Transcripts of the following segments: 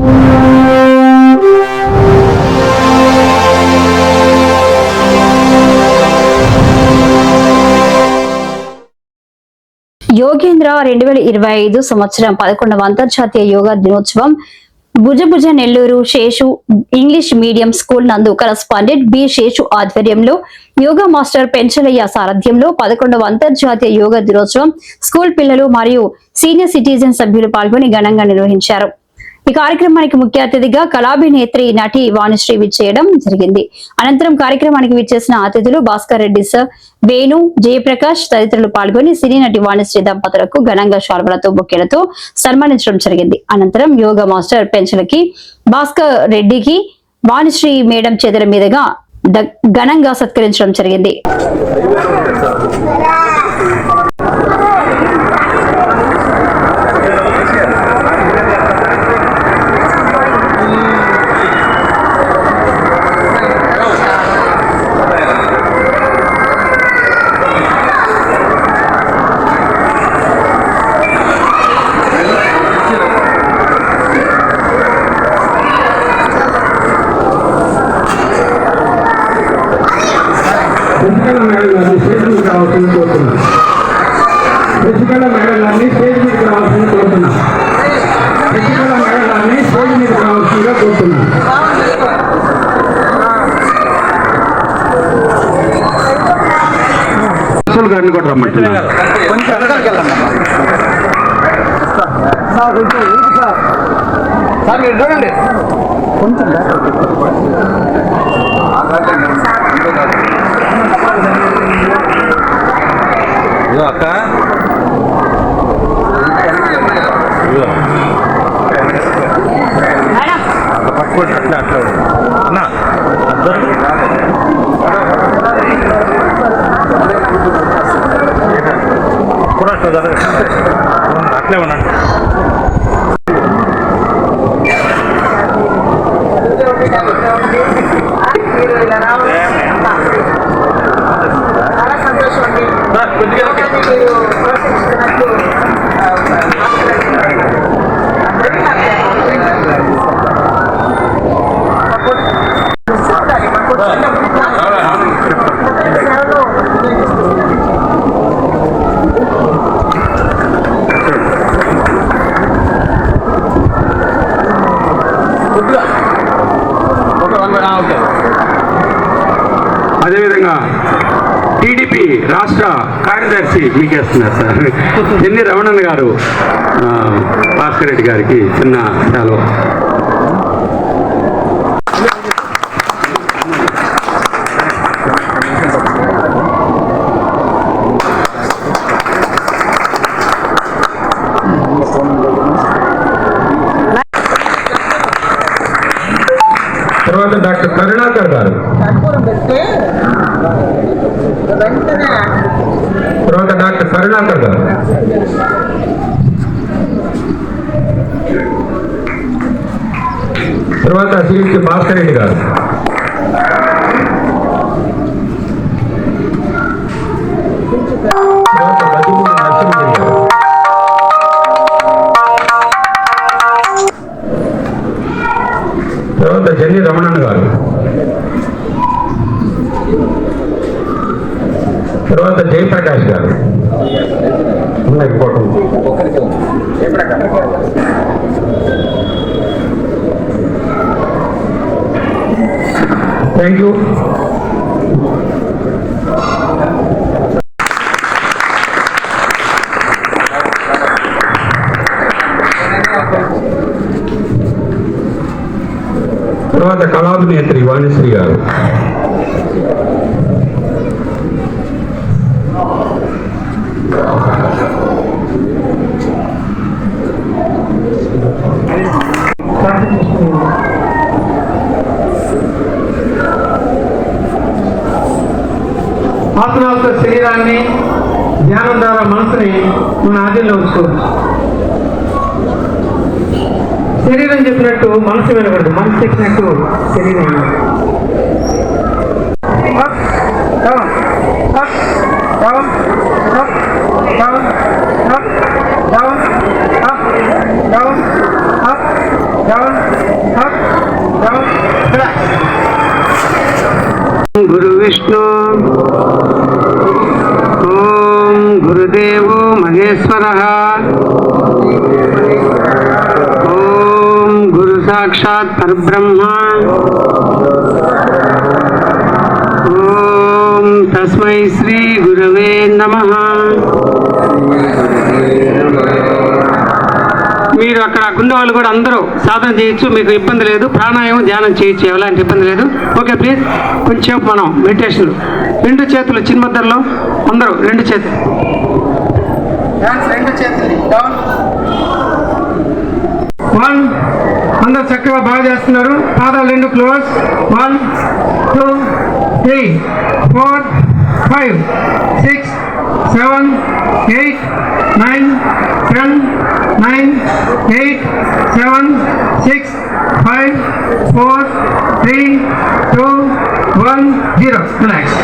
యోగేంద్ర రెండు వేల ఇరవై ఐదు సంవత్సరం పదకొండవ అంతర్జాతీయ యోగా దినోత్సవం Bhujabhuja Nellore Seshu English medium school నందు కరస్పాండెంట్ బి శేషు ఆధ్వర్యంలో యోగా మాస్టర్ పెంచలయ్య సారథ్యంలో పదకొండవ అంతర్జాతీయ యోగా దినోత్సవం స్కూల్ పిల్లలు మరియు సీనియర్ సిటిజన్ సభ్యులు పాల్గొని ఘనంగా నిర్వహించారు. ఈ కార్యక్రమానికి ముఖ్య అతిథిగా కళాభినేత్రి నటి వాణిశ్రీ విచ్చేయడం జరిగింది. అనంతరం కార్యక్రమానికి విచ్చేసిన అతిథులు భాస్కర్ రెడ్డి సార్ వేణు జయప్రకాష్ తదితరులు పాల్గొని సినీ నటి వాణిశ్రీ దంపతులకు ఘనంగా శాల్వలతో బొక్కెలతో సన్మానించడం జరిగింది. అనంతరం యోగా మాస్టర్ పెంచలకి భాస్కర్ రెడ్డికి వాణిశ్రీ మేడం చేతుల మీదుగా ఘనంగా సత్కరించడం జరిగింది. అసలు గారిని కూడా రమ్మంటున్నా సార్ మీరు చూడండి ఇదిగో అక్క పట్టుకోండి అట్లా అట్లా. అన్న అద్దరు కూడా అట్లా జరగదు. అట్లే ఉండండి చాలా సంతోషం అండి సార్, కొద్దిగా ఓకే. మీరు ప్రోత్సహిస్తున్నట్టు ఆ, అందరికీ నాకు మా కొడుకు చెప్తారు, మా కొడుకు సేవలో అదేవిధంగా టీడీపీ రాష్ట్ర కార్యదర్శి మీకేస్తున్నారు సార్. చెన్ని రమణన్ గారు ఆ, భాస్కర్ రెడ్డి గారికి చిన్న సెలవు తర్వాత డాక్టర్ కరుణాకర్ గారు. వెంటనే డాక్టర్ అంటారు కదా. తర్వాత శ్రీ భాస్కర్ రెడ్డి గారు. తర్వాత కళాభినేత్రి వాణిశ్రీ గారు ఆత్మాలతో శరీరాన్ని ధ్యానం ద్వారా మనసుని మన ఆధీనంలో ఉంచుకోవచ్చు శరీరం చెప్పినట్టు మనసు వినకూడదు. మనసు చెప్పినట్టు శరీరం గురు విష్ణు. ఓం గురుదేవో మహేశ్వర. సాక్షాత్ పరబ్రహ్మ ఓం తస్మై శ్రీ గురవే నమ మీరు అక్కడ గుండె వాళ్ళు కూడా అందరూ సాధన చేయొచ్చు మీకు ఇబ్బంది లేదు. ప్రాణాయామం ధ్యానం చేయొచ్చు ఎలాంటి ఇబ్బంది లేదు. ఓకే ప్లీజ్ కొంచెం మనం మెడిటేషన్ రెండు చేతులు చిన్మద్దర్లో అందరూ రెండు చేతులు. రెండు చేతులు డౌన్ వన్ అందరు చక్కగా బాగా చేస్తున్నారు. పాదాలు రెండు close. One two three four five six seven eight nine ten nine eight seven six five four three two one zero relax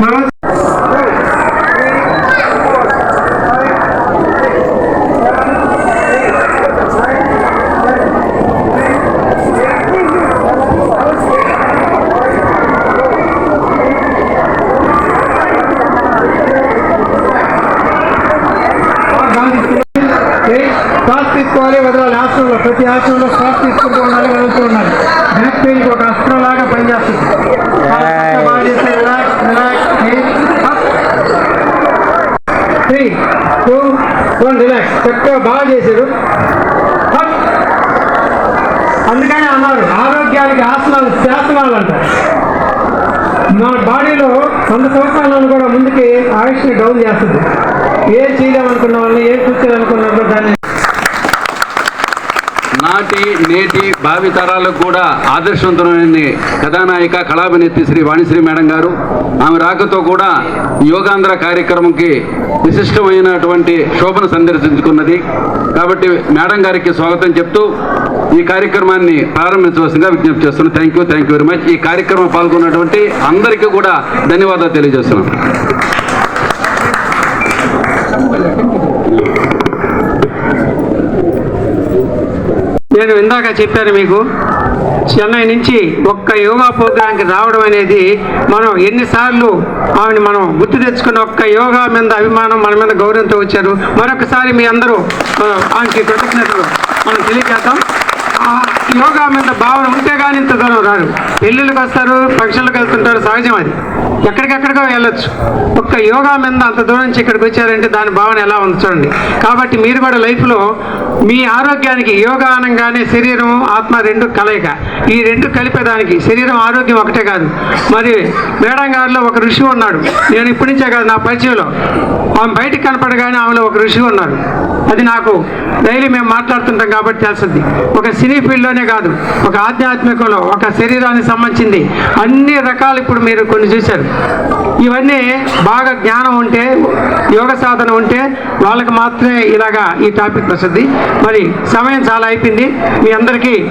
close ప్రతి ఆసనంలో శ్వాస తీసుకుంటూ ఉండాలి వదులుతూ ఉండాలి. బ్యాక్ పెయిన్ ఒక అస్త్రం లాగా పనిచేస్తుంది. త్రీ టూ వన్ రిలాక్స్ చక్కగా బాగా చేశారు. అందుకని అన్నారు ఆరోగ్యానికి ఆసనాలు శాసనాలు అంటారు మన బాడీలో వంద సంవత్సరాలను కూడా ముందుకి ఆయుష్ని డౌన్ చేస్తుంది. ఏం చేయలేమనుకున్న వాళ్ళని ఏం కూర్చోాలనుకున్నారో దాన్ని నాటి నేటి భావి తరాలకు కూడా ఆదర్శవంతమైన కథానాయిక కళాభినేత్రి శ్రీ వాణిశ్రీ మేడం గారు ఆమె రాకతో కూడా యోగాంధ్ర కార్యక్రమంకి విశిష్టమైనటువంటి శోభను సందర్శించుకున్నది. కాబట్టి మేడం గారికి స్వాగతం చెప్తూ ఈ కార్యక్రమాన్ని ప్రారంభించవలసిందిగా విజ్ఞప్తి చేస్తున్నాను. Thank you thank you very much ఈ కార్యక్రమం పాల్గొన్నటువంటి అందరికీ కూడా ధన్యవాదాలు తెలియజేస్తున్నాను. నేను ఇందాక చెప్పాను మీకు చెన్నై నుంచి ఒక్క యోగా ప్రోగ్రాంకి రావడం అనేది మనం ఎన్నిసార్లు ఆమెను మనం గుర్తు తెచ్చుకున్న ఒక్క యోగా మీద అభిమానం మన మీద గౌరవంతో వచ్చారు. మరొకసారి మీ అందరూ ఆమెకి కృతజ్ఞతలు. మనం తెలియజేద్దాం. యోగా మీద భావన ఉంటే కానీ ఇంత దూరం రారు. పెళ్ళిళ్ళకి వస్తారు ఫంక్షన్లకు వెళ్తుంటారు సహజం అది. ఎక్కడికెక్కడికో వెళ్ళొచ్చు. ఒక్క యోగా మీద అంత దూరం నుంచి ఇక్కడికి వచ్చారంటే దాని భావన ఎలా ఉంది చూడండి. కాబట్టి మీరు కూడా లైఫ్లో మీ ఆరోగ్యానికి యోగా అనగానే శరీరం ఆత్మ రెండు కలయిక. ఈ రెండు కలిపేదానికి శరీరం ఆరోగ్యం ఒకటే కాదు. మరి మేడం గారిలో ఒక ఋషి ఉన్నాడు. నేను ఇప్పటి నుంచే కాదు నా పరిచయంలో. ఆమె బయటికి కనపడగానే ఆమెలో ఒక ఋషి ఉన్నారు. అది నాకు డైలీ మేము మాట్లాడుతుంటాం కాబట్టి తెలిసింది. ఒక సినీ ఫీల్డ్లోనే కాదు. ఒక ఆధ్యాత్మికంలో ఒక శరీరానికి సంబంధించింది. అన్ని రకాలు ఇప్పుడు మీరు కొన్ని చూశారు. ఇవన్నీ బాగా జ్ఞానం ఉంటే యోగ సాధన ఉంటే వాళ్ళకి మాత్రమే ఇలాగా ఈ టాపిక్ ప్రసిద్ధి. మరి సమయం చాలా అయిపోయింది. మీ అందరికీ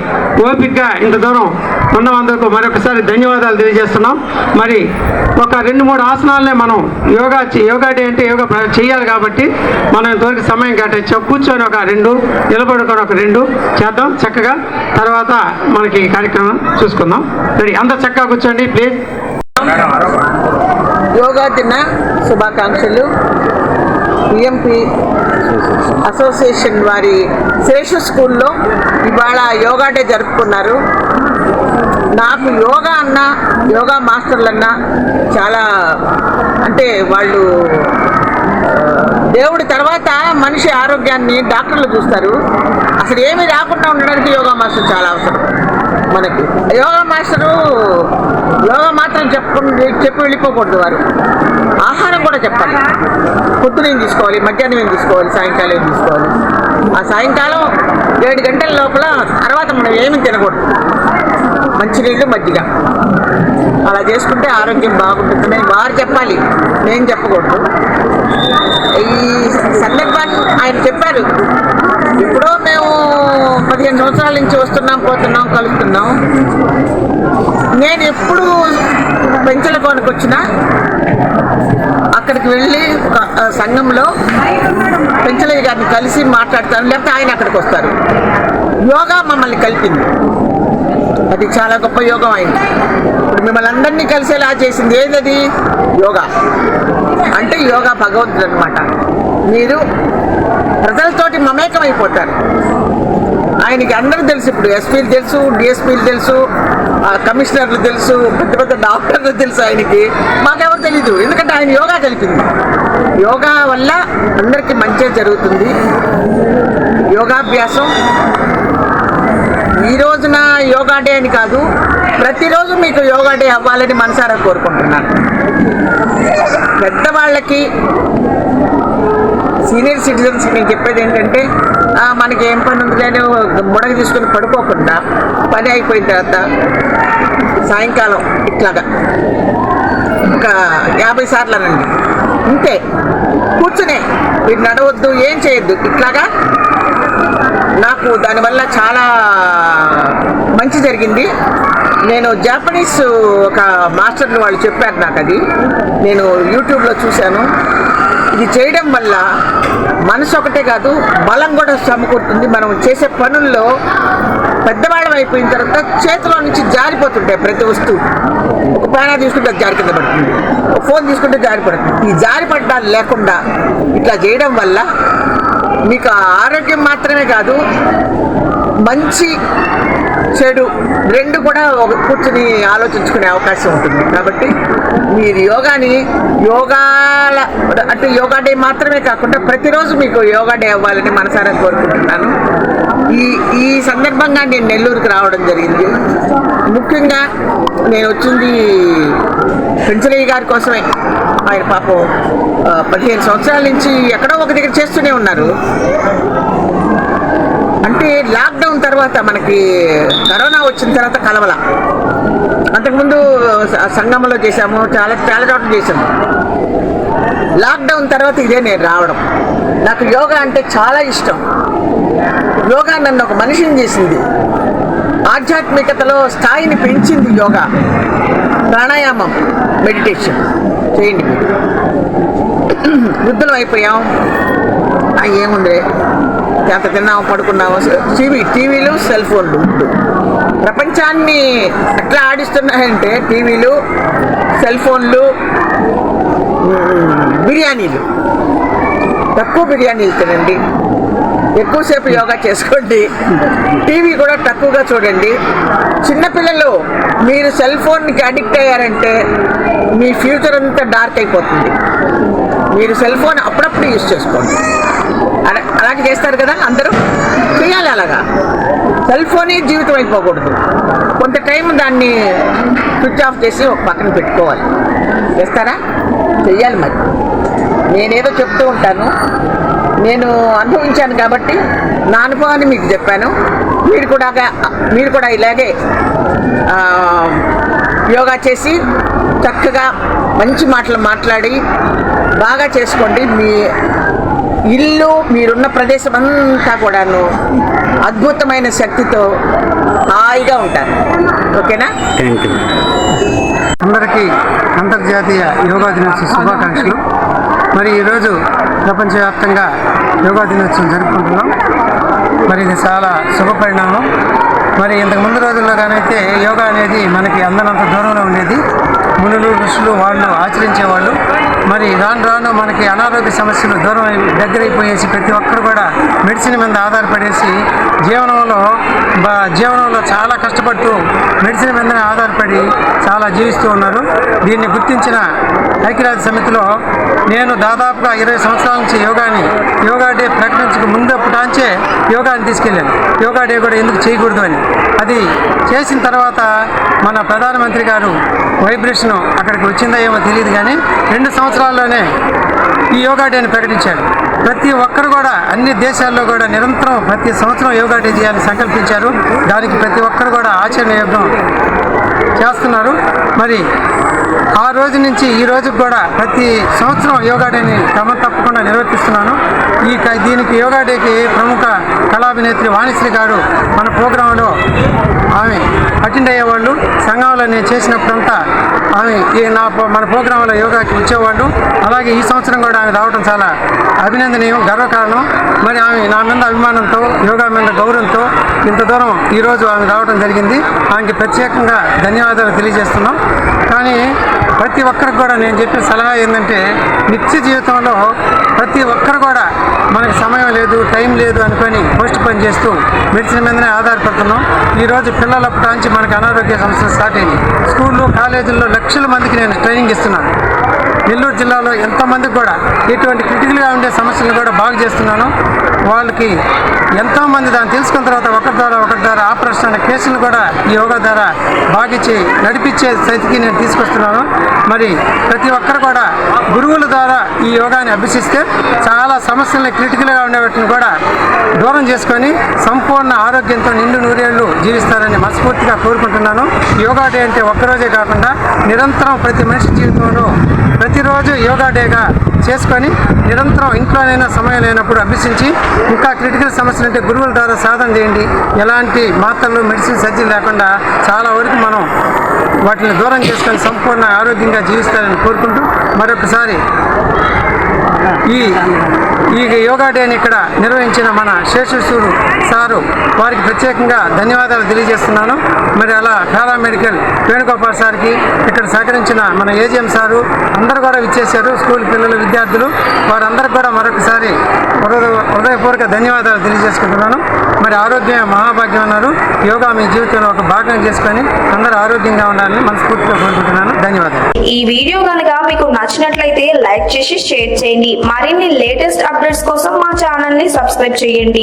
ఓపిక్గా ఇంత దూరం ఉన్నందుకు మరొకసారి ధన్యవాదాలు తెలియజేస్తున్నాం. మరి ఒక రెండు మూడు ఆసనాలనే మనం యోగా చే- యోగా డే అంటే యోగా చేయాలి కాబట్టి మనం ఇంతవరకు సమయం కేటాయించాం. కూర్చొని ఒక రెండు నిలబడుకొని ఒక రెండు చేద్దాం చక్కగా. తర్వాత మనకి కార్యక్రమం చూసుకుందాం. రెడీ. అంత చక్కగా కూర్చోండి ప్లీజ్. యోగా దిన శుభాకాంక్షలు. పిఎంపి అసోసియేషన్ వారి శేషు స్కూల్లో ఇవాళ యోగా డే జరుపుకున్నారు. నాకు యోగా అన్న యోగా మాస్టర్లన్నా చాలా అంటే వాళ్ళు దేవుడి తర్వాత మనిషి ఆరోగ్యాన్ని డాక్టర్లు చూస్తారు. అసలు ఏమీ రాకుండా ఉండడానికి యోగా మాస్టర్ చాలా అవసరం. మనకి. యోగా మాస్టరు యోగా మాత్రం చెప్పకుండా చెప్పి వెళ్ళిపోకూడదు వారు. ఆహారం కూడా చెప్పాలి. పొద్దున ఏం తీసుకోవాలి మధ్యాహ్నం ఏం తీసుకోవాలి సాయంకాలం ఏం తీసుకోవాలి? ఆ సాయంకాలం ఏడు గంటల లోపల తర్వాత మనం ఏమి తినకూడదు. మంచినీళ్ళు మజ్జిగ. అలా చేసుకుంటే ఆరోగ్యం బాగుంటుందని వారు చెప్పాలి. నేను చెప్పకూడదు. ఈ సందర్భాన్ని ఆయన చెప్పారు. ఇప్పుడు మేము పదిహేను సంవత్సరాల నుంచి వస్తున్నాం పోతున్నాం కలుస్తున్నాం. నేను ఎప్పుడు పెంచలకోనికి వచ్చినా అక్కడికి వెళ్ళి ఒక సంఘంలో పెంచలయ్య గారిని కలిసి మాట్లాడతాను లేకపోతే ఆయన అక్కడికి వస్తారు. యోగా మమ్మల్ని కలిపింది. అది చాలా గొప్ప యోగం అయింది. ఇప్పుడు మిమ్మల్ని అందరినీ కలిసేలా చేసింది ఏదది? యోగా. అంటే యోగా భగవంతుడు అనమాట మీరు ప్రజలతోటి మమేకం అయిపోతారు ఆయనకి అందరూ తెలుసు ఇప్పుడు ఎస్పీలు తెలుసు డిఎస్పీలు తెలుసు కమిషనర్లు తెలుసు పెద్ద పెద్ద డాక్టర్లు తెలుసు ఆయనకి. మాకెవరు తెలీదు. ఎందుకంటే ఆయన యోగా కలిపింది. యోగా వల్ల అందరికీ మంచి జరుగుతుంది. యోగాభ్యాసం ఈ రోజున యోగా డే అని కాదు ప్రతిరోజు మీకు యోగా డే అవ్వాలని మనసారా కోరుకుంటున్నాను. పెద్దవాళ్ళకి సీనియర్ సిటిజన్స్ నేను చెప్పేది ఏంటంటే మనకి ఏం పని ఉంది కానీ ముడగ తీసుకుని పడుకోకుండా పని అయిపోయిన తర్వాత సాయంకాలం ఇట్లాగా ఒక యాభై సార్లు అనండి. ఇంతే. కూర్చునే. మీరు నడవద్దు ఏం చేయొద్దు ఇట్లాగా. నాకు దానివల్ల చాలా మంచి జరిగింది. నేను జాపనీస్ ఒక మాస్టర్లు వాళ్ళు చెప్పారు నాకు అది. నేను యూట్యూబ్లో చూశాను. ఇది చేయడం వల్ల మనసు ఒకటే కాదు బలం కూడా సమకూరుతుంది. మనం చేసే పనుల్లో పెద్దవాళ్ళం అయిపోయిన తర్వాత చేతిలో నుంచి జారిపోతుంటాయి ప్రతి వస్తువు. ఒక పేనా తీసుకుంటే అది జారి కింద పడుతుంది. ఒక ఫోన్ తీసుకుంటే జారి పడుతుంది. ఈ జారి పడ్డాలు లేకుండా ఇట్లా చేయడం వల్ల మీకు ఆరోగ్యం మాత్రమే కాదు మంచి చెడు రెండు కూడా ఒక కూర్చుని ఆలోచించుకునే అవకాశం ఉంటుంది. కాబట్టి మీరు యోగాని యోగాల అంటే యోగా డే మాత్రమే కాకుండా ప్రతిరోజు మీకు యోగా డే అవ్వాలని మనసారా కోరుకుంటున్నాను. ఈ ఈ సందర్భంగా నేను నెల్లూరుకి రావడం జరిగింది. ముఖ్యంగా నేను వచ్చింది పెంచరయ్య గారి కోసమే. ఆయన పాపం పదిహేను సంవత్సరాల నుంచి ఎక్కడో ఒక దగ్గర చేస్తూనే ఉన్నారు. అంటే లాక్డౌన్ తర్వాత మనకి కరోనా వచ్చిన తర్వాత కలవల. అంతకుముందు స- సంగమంలో చేశాము చాలా చాలా చోట్ల చేశాము. లాక్డౌన్ తర్వాత ఇదే నేను రావడం. నాకు యోగా అంటే చాలా ఇష్టం. యోగా నన్ను ఒక మనిషిని చేసింది. ఆధ్యాత్మికతలో స్థాయిని పెంచింది యోగా. ప్రాణాయామం మెడిటేషన్. చేయండి వృద్ధులం అయిపోయాం. ఏముంది ఎంత తిన్నాము పడుకున్నాము టీవీ టీవీలు సెల్ ఫోన్లు ప్రపంచాన్ని ఎట్లా ఆడిస్తున్నాయంటే టీవీలు సెల్ ఫోన్లు బిర్యానీలు. తక్కువ బిర్యానీలు తినండి. ఎక్కువసేపు యోగా చేసుకోండి. టీవీ కూడా తక్కువగా చూడండి. చిన్నపిల్లలు మీరు సెల్ ఫోన్కి అడిక్ట్ అయ్యారంటే మీ ఫ్యూచర్ అంతా డార్క్ అయిపోతుంది. మీరు సెల్ ఫోన్ అప్పుడప్పుడు యూజ్ చేసుకోండి. అలాగే చేస్తారు కదా అందరూ? చేయాలి అలాగా. సెల్ ఫోనే జీవితం అయిపోకూడదు. కొంత టైం దాన్ని స్విచ్ ఆఫ్ చేసి ఒక పక్కన పెట్టుకోవాలి. చేస్తారా? చెయ్యాలి మరి. నేనేదో చెప్తూ ఉంటాను. నేను అనుభవించాను కాబట్టి నా అనుభవాన్ని మీకు చెప్పాను. మీరు కూడా మీరు కూడా ఇలాగే యోగా చేసి చక్కగా మంచి మాటలు మాట్లాడి బాగా చేసుకోండి. మీ ఇల్లు మీరున్న ప్రదేశం అంతా కూడాను అద్భుతమైన శక్తితో హాయిగా ఉంటారు. ఓకేనా? థ్యాంక్ యూ అందరికీ అంతర్జాతీయ యోగా దినోత్సవ శుభాకాంక్షలు. మరి ఈరోజు ప్రపంచవ్యాప్తంగా యోగా దినోత్సవం జరుపుకుంటున్నాం. మరి ఇది చాలా శుభ పరిణామం. మరి ఇంతకు ముందు రోజుల్లో కానైతే యోగా అనేది మనకి అందనంత దూరంలో ఉండేది. మునులు ఋషులు వాళ్ళు ఆచరించేవాళ్ళు. మరి రాను రాను మనకి అనారోగ్య సమస్యలు దూరం దగ్గరైపోయేసి ప్రతి ఒక్కరు కూడా మెడిసిన్ మీద ఆధారపడేసి జీవనంలో జీవనంలో చాలా కష్టపడుతూ మెడిసిన్ మీదనే ఆధారపడి చాలా జీవిస్తూ ఉన్నారు. దీన్ని గుర్తించిన ఐక్యరాజ్య సమితిలో నేను దాదాపుగా ఇరవై సంవత్సరాల నుంచి యోగాని యోగా డే ప్రకటించక ముందప్పుటాంచే యోగాని తీసుకెళ్ళాను. యోగా డే కూడా ఎందుకు చేయకూడదు అని. అది చేసిన తర్వాత మన ప్రధానమంత్రి గారు వైబ్రేషన్ అక్కడికి వచ్చిందో ఏమో తెలియదు కానీ రెండు సంవత్సరాల్లోనే ఈ యోగా డేని ప్రకటించారు. ప్రతి ఒక్కరు కూడా అన్ని దేశాల్లో కూడా నిరంతరం ప్రతి సంవత్సరం యోగా డే చేయాలని సంకల్పించారు. దానికి ప్రతి ఒక్కరు కూడా ఆచరణ యోగం చేస్తున్నారు. మరి ఆ రోజు నుంచి ఈ రోజు కూడా ప్రతి సంవత్సరం యోగా డేని క్రమం తప్పకుండా నిర్వర్తిస్తున్నాను. ఈ దీనికి యోగా డేకి ప్రముఖ కళాభినేత్రి వాణిశ్రీ గారు మన ప్రోగ్రాంలో ఆమె అటెండ్ అయ్యేవాళ్ళు సంఘంలో నేను చేసినప్పుడంతా ఆమె ఈ నా మన ప్రోగ్రాంలో యోగాకి వచ్చేవాళ్ళు అలాగే ఈ సంవత్సరం కూడా ఆమె రావడం చాలా అభినందనీయం గర్వకారణం. మరి ఆమె నా మీద అభిమానంతో యోగా మీద గౌరవంతో ఇంత దూరం ఈరోజు ఆమె రావడం జరిగింది. ఆమెకి ప్రత్యేకంగా ధన్యవాదాలు తెలియజేస్తున్నాం. కానీ ప్రతి ఒక్కరికి కూడా నేను చెప్పిన సలహా ఏంటంటే నిత్య జీవితంలో ప్రతి ఒక్కరు కూడా మనకి సమయం లేదు టైం లేదు అనుకొని పోస్ట్ పని చేస్తూ మెడిసిన్ మీదనే ఆధారపడుతున్నాం. ఈరోజు పిల్లలప్పటి నుంచి మనకి అనారోగ్య సమస్యలు స్టార్ట్ అయింది స్కూళ్ళు కాలేజీల్లో లక్షల మందికి నేను ట్రైనింగ్ ఇస్తున్నాను. నెల్లూరు జిల్లాలో ఎంతోమందికి కూడా ఇటువంటి క్రిటికల్గా ఉండే సమస్యలను కూడా బాగు చేస్తున్నాను. వాళ్ళకి ఎంతోమంది దాన్ని తెలుసుకున్న తర్వాత ఒకరి ద్వారా ఒకరి ద్వారా ఆపరేషన్ అనే కేసులు కూడా ఈ యోగా ద్వారా బాగిచ్చి నడిపించే స్థితికి నేను తీసుకొస్తున్నాను. మరి ప్రతి ఒక్కరు కూడా గురువుల ద్వారా ఈ యోగాని అభ్యసిస్తే చాలా సమస్యల్ని క్రిటికల్గా ఉండే వాటిని కూడా దూరం చేసుకొని సంపూర్ణ ఆరోగ్యంతో నిండు నూరేళ్ళు జీవిస్తారని మనస్ఫూర్తిగా కోరుకుంటున్నాను. యోగా డే అంటే ఒక్కరోజే కాకుండా నిరంతరం ప్రతి మనిషి జీవితంలో ప్రతిరోజు యోగా డేగా చేసుకొని నిరంతరం ఇంట్లోనైనా సమయం లేనప్పుడు అభ్యసించి ఇంకా క్రిటికల్ సమస్యలు అంటే గురువుల ద్వారా సాధన చేయండి. ఎలాంటి మాత్రలు మెడిసిన్ సర్జరీ లేకుండా చాలా వరకు మనం వాటిని దూరం చేసుకొని సంపూర్ణ ఆరోగ్యంగా జీవిస్తారని కోరుకుంటూ మరొకసారి ఈ ఈ యోగా డేని ఇక్కడ నిర్వహించిన మన శేషేశ్వరు సారు వారికి ప్రత్యేకంగా ధన్యవాదాలు తెలియజేస్తున్నాను. మరి అలా పారామెడికల్ వేణుగోపాల్ సార్కి ఇక్కడ సహకరించిన మన ఏజిఎం సారు అందరూ కూడా విచ్చేశారు స్కూల్ పిల్లలు విద్యార్థులు. వారందరికీ కూడా మరొకసారి హృదయపూర్వక ధన్యవాదాలు తెలియజేసుకుంటున్నాను. మరి ఆరోగ్యం మహాభాగ్యం అన్నారు. యోగా మీ జీవితంలో ఒక భాగం చేసుకొని అందరూ ఆరోగ్యంగా ఉండాలని మనస్ఫూర్తిగా కోరుకుంటున్నాను. ధన్యవాదాలు. ఈ వీడియో కనుక మీకు నచ్చినట్లయితే లైక్ చేసి షేర్ చేయండి. మరిన్ని లేటెస్ట్ అప్డేట్స్ కోసం మా ఛానల్ని సబ్స్క్రైబ్ చేయండి.